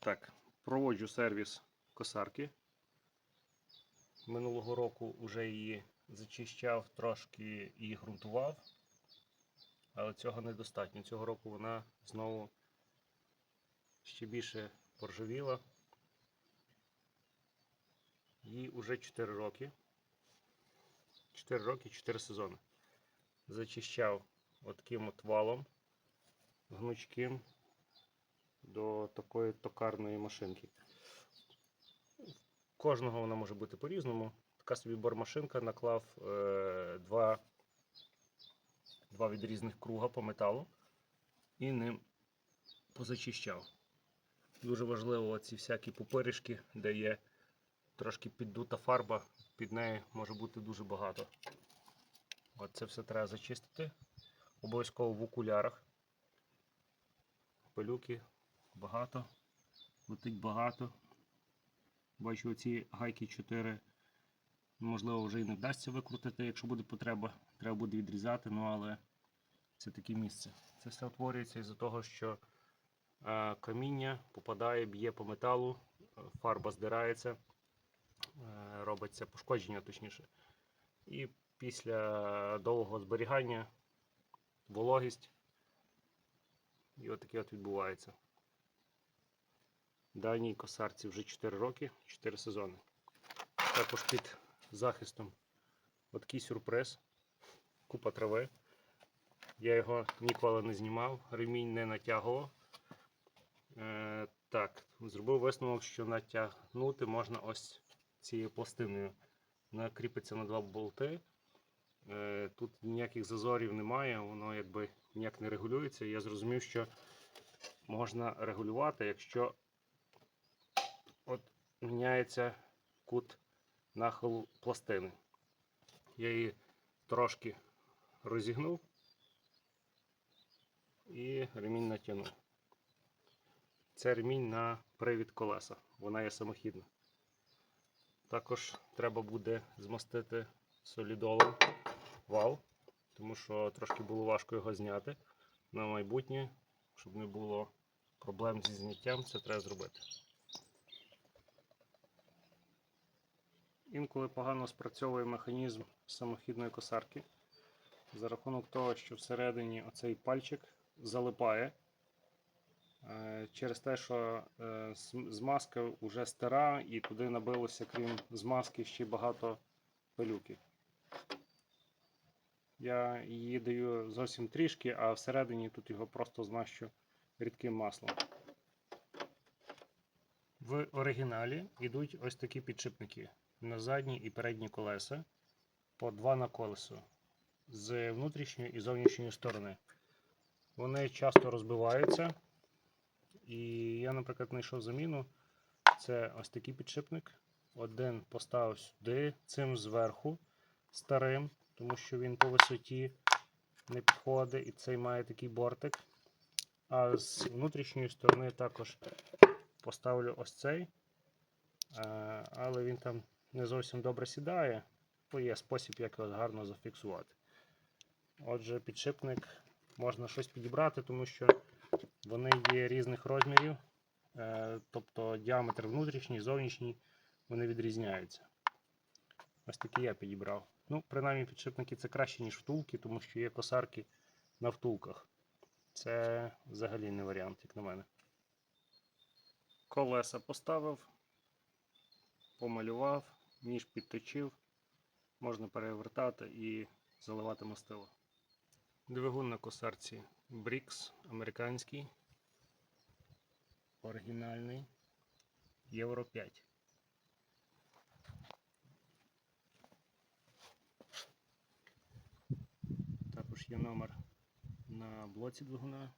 Так, проводжу сервіс косарки. Минулого року вже її зачищав, трошки і ґрунтував, але цього недостатньо. Цього року вона знову ще більше поржавіла. Їй вже 4 роки. 4 роки, 4 сезони. Зачищав таким от валом гнучким до такої токарної машинки. Кожного вона може бути по-різному. Така собі бормашинка наклав е, два, два від різних круга по металу і ним позачищав. Дуже важливо ці всякі пупиришки, де є трошки піддута фарба, під нею може бути дуже багато. От це все треба зачистити. Обов'язково в окулярах. Пилюки багато, летить багато. Бачу, оці гайки 4, можливо, вже і не вдасться викрутити, якщо буде потреба, треба буде відрізати, ну але це таке місце. Це все утворюється із-за того, що е, каміння попадає, б'є по металу, е, фарба здирається, е, робиться пошкодження точніше. І після довгого зберігання вологість. І от таке от відбувається. Даній косарці вже 4 роки, 4 сезони. Також під захистом такий сюрприз. Купа трави. Я його ніколи не знімав, ремінь не натягував. Е, так, зробив висновок, що натягнути можна ось цією пластиною. Вона кріпиться на два болти. Е, Тут ніяких зазорів немає, воно якби ніяк не регулюється. Я зрозумів, що можна регулювати, якщо міняється кут нахилу пластини. Я її трошки розігнув і ремінь натягнув. Це ремінь на привід колеса, вона є самохідна. Також треба буде змастити солідолом вал, тому що трошки було важко його зняти на майбутнє, щоб не було проблем зі зняттям, це треба зробити. Інколи погано спрацьовує механізм самохідної косарки за рахунок того, що всередині оцей пальчик залипає е, через те, що е, змазка вже стара і туди набилося, крім змазки, ще багато пилюки. Я її даю зовсім трішки, а всередині тут його просто змащу рідким маслом. В оригіналі йдуть ось такі підшипники на задні і передні колеса по два на колесо з внутрішньої і зовнішньої сторони. Вони часто розбиваються. І я, наприклад, знайшов заміну. Це ось такий підшипник. Один поставив сюди, цим зверху старим, тому що він по висоті не підходить, і цей має такий бортик. А з внутрішньої сторони також поставлю ось цей, Е, але він там не зовсім добре сідає, бо є спосіб, як його гарно зафіксувати. Отже, підшипник можна щось підібрати, тому що вони є різних розмірів, е, тобто діаметр внутрішній, зовнішній, вони відрізняються. Ось такий я підібрав. Ну, принаймні, підшипники це краще, ніж втулки, тому що є косарки на втулках. Це взагалі не варіант, як на мене. Колеса поставив, помалював, ніж підточив, можна перевертати і заливати мастило. Двигун на косарці Brix американський, оригінальний, Євро 5. Також є номер на блоці двигуна.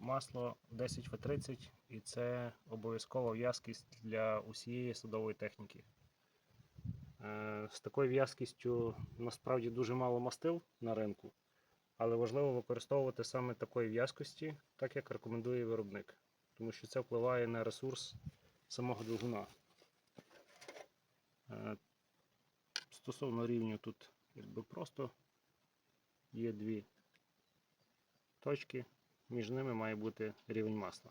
Масло 10В30 і це обов'язкова в'язкість для усієї садової техніки. Е, З такою в'язкістю насправді дуже мало мастил на ринку, але важливо використовувати саме такої в'язкості, так як рекомендує виробник, тому що це впливає на ресурс самого двигуна. Е, Стосовно рівню тут якби просто є дві точки, між ними має бути рівень масла.